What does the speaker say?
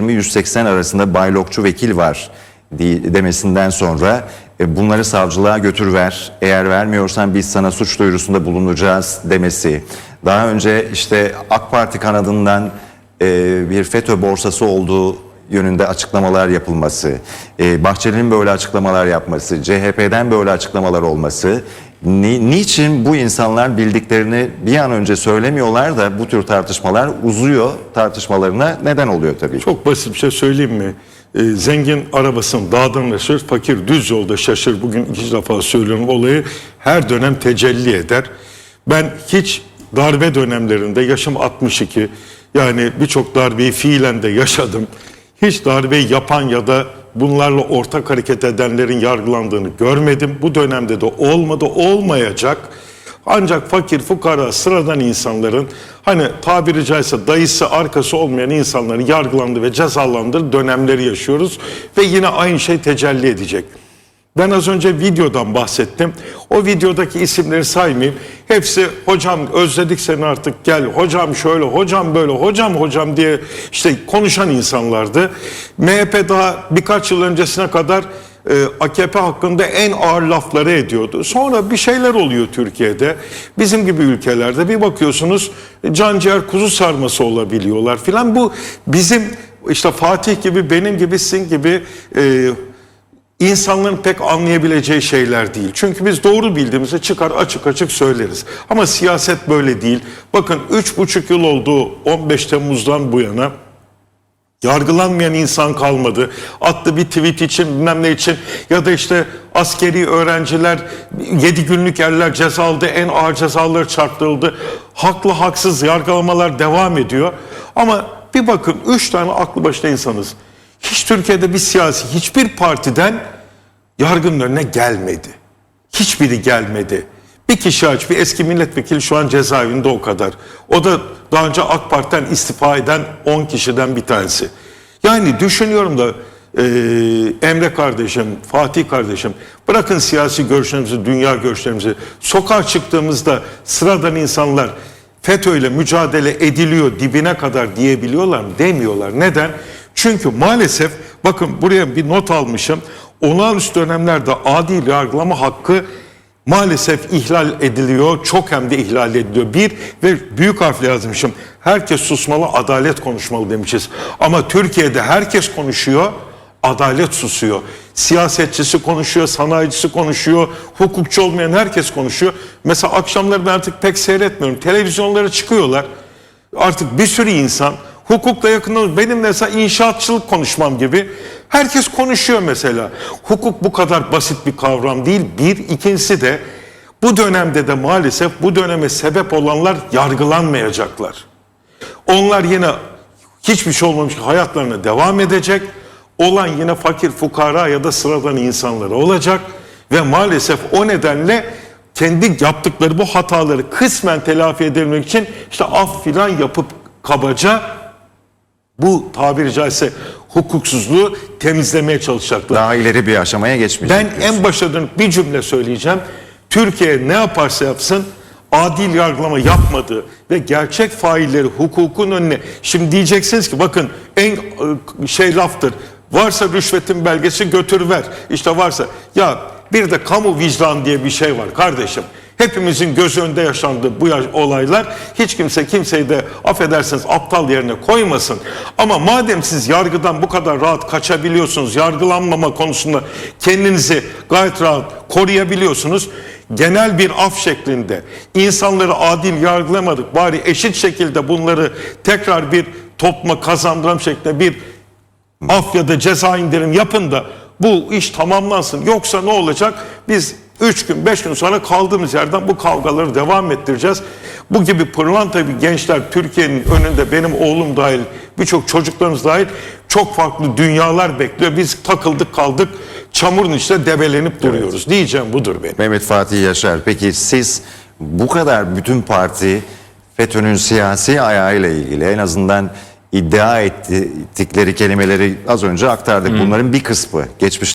120-180 arasında baylokçu vekil var demesinden sonra e, bunları savcılığa götür ver. Eğer vermiyorsan biz sana suç duyurusunda bulunacağız demesi. Daha önce işte AK Parti kanadından e, bir FETÖ borsası olduğu yönünde açıklamalar yapılması, e, Bahçeli'nin böyle açıklamalar yapması, CHP'den böyle açıklamalar olması, ni- niçin bu insanlar bildiklerini bir an önce söylemiyorlar da bu tür tartışmalar uzuyor tartışmalarına neden oluyor tabii. Çok basit bir şey söyleyeyim mi? Ee, zengin arabasını dağdan aşır, fakir düz yolda şaşır. Bugün iki defa söylüyorum olayı her dönem tecelli eder. Ben hiç darbe dönemlerinde yaşım 62 yani birçok darbeyi fiilen de yaşadım. Hiç darbeyi yapan ya da bunlarla ortak hareket edenlerin yargılandığını görmedim. Bu dönemde de olmadı, olmayacak. Ancak fakir, fukara, sıradan insanların hani tabiri caizse dayısı arkası olmayan insanların yargılandığı ve cezalandığı dönemleri yaşıyoruz. Ve yine aynı şey tecelli edecek. Ben az önce videodan bahsettim. O videodaki isimleri saymayayım. Hepsi hocam özledik seni artık gel. Hocam şöyle, hocam böyle, hocam hocam diye işte konuşan insanlardı. MHP daha birkaç yıl öncesine kadar e, AKP hakkında en ağır lafları ediyordu. Sonra bir şeyler oluyor Türkiye'de. Bizim gibi ülkelerde bir bakıyorsunuz can ciğer kuzu sarması olabiliyorlar filan. Bu bizim işte Fatih gibi benim gibi sizin gibi e, insanların pek anlayabileceği şeyler değil. Çünkü biz doğru bildiğimizi çıkar açık açık söyleriz. Ama siyaset böyle değil. Bakın üç buçuk yıl oldu 15 Temmuz'dan bu yana. Yargılanmayan insan kalmadı. Attı bir tweet için bilmem ne için ya da işte askeri öğrenciler 7 günlük yerler ceza aldı. En ağır cezaları çarptırıldı. Haklı haksız yargılamalar devam ediyor. Ama bir bakın 3 tane aklı başında insanız. Hiç Türkiye'de bir siyasi hiçbir partiden yargının önüne gelmedi. Hiçbiri gelmedi. Bir kişi aç, bir eski milletvekili şu an cezaevinde o kadar. O da daha önce AK Parti'den istifa eden 10 kişiden bir tanesi. Yani düşünüyorum da e, Emre kardeşim, Fatih kardeşim bırakın siyasi görüşlerimizi, dünya görüşlerimizi. Sokağa çıktığımızda sıradan insanlar FETÖ ile mücadele ediliyor dibine kadar diyebiliyorlar mı? Demiyorlar. Neden? Çünkü maalesef bakın buraya bir not almışım. Olağanüstü dönemlerde adil yargılama hakkı maalesef ihlal ediliyor. Çok hem de ihlal ediliyor. Bir ve büyük harfle yazmışım. Herkes susmalı, adalet konuşmalı demişiz. Ama Türkiye'de herkes konuşuyor, adalet susuyor. Siyasetçisi konuşuyor, sanayicisi konuşuyor, hukukçu olmayan herkes konuşuyor. Mesela akşamları ben artık pek seyretmiyorum. Televizyonlara çıkıyorlar. Artık bir sürü insan hukukla yakın benim mesela inşaatçılık konuşmam gibi herkes konuşuyor mesela. Hukuk bu kadar basit bir kavram değil. Bir, ikincisi de bu dönemde de maalesef bu döneme sebep olanlar yargılanmayacaklar. Onlar yine hiçbir şey olmamış hayatlarına devam edecek. Olan yine fakir, fukara ya da sıradan insanları olacak. Ve maalesef o nedenle kendi yaptıkları bu hataları kısmen telafi edebilmek için işte af filan yapıp kabaca bu tabiri caizse hukuksuzluğu temizlemeye çalışacaklar. Daha ileri bir aşamaya geçmeyecek. Ben diyorsun. en başa dönüp bir cümle söyleyeceğim. Türkiye ne yaparsa yapsın adil yargılama yapmadı ve gerçek failleri hukukun önüne şimdi diyeceksiniz ki bakın en e, şey laftır varsa rüşvetin belgesi götür ver işte varsa ya bir de kamu vicdan diye bir şey var kardeşim hepimizin göz önünde yaşandığı bu olaylar hiç kimse kimseyi de affedersiniz aptal yerine koymasın ama madem siz yargıdan bu kadar rahat kaçabiliyorsunuz yargılanmama konusunda kendinizi gayet rahat koruyabiliyorsunuz genel bir af şeklinde insanları adil yargılamadık bari eşit şekilde bunları tekrar bir topluma kazandıran şeklinde bir af ya da ceza indirim yapın da bu iş tamamlansın. Yoksa ne olacak? Biz 3 gün 5 gün sonra kaldığımız yerden bu kavgaları devam ettireceğiz. Bu gibi pırlanta bir gençler Türkiye'nin önünde benim oğlum dahil birçok çocuklarımız dahil çok farklı dünyalar bekliyor. Biz takıldık kaldık çamurun içinde debelenip duruyoruz. Diyeceğim budur benim. Mehmet Fatih Yaşar peki siz bu kadar bütün parti FETÖ'nün siyasi ayağıyla ilgili en azından iddia ettikleri kelimeleri az önce aktardık. Bunların bir kısmı geçmiş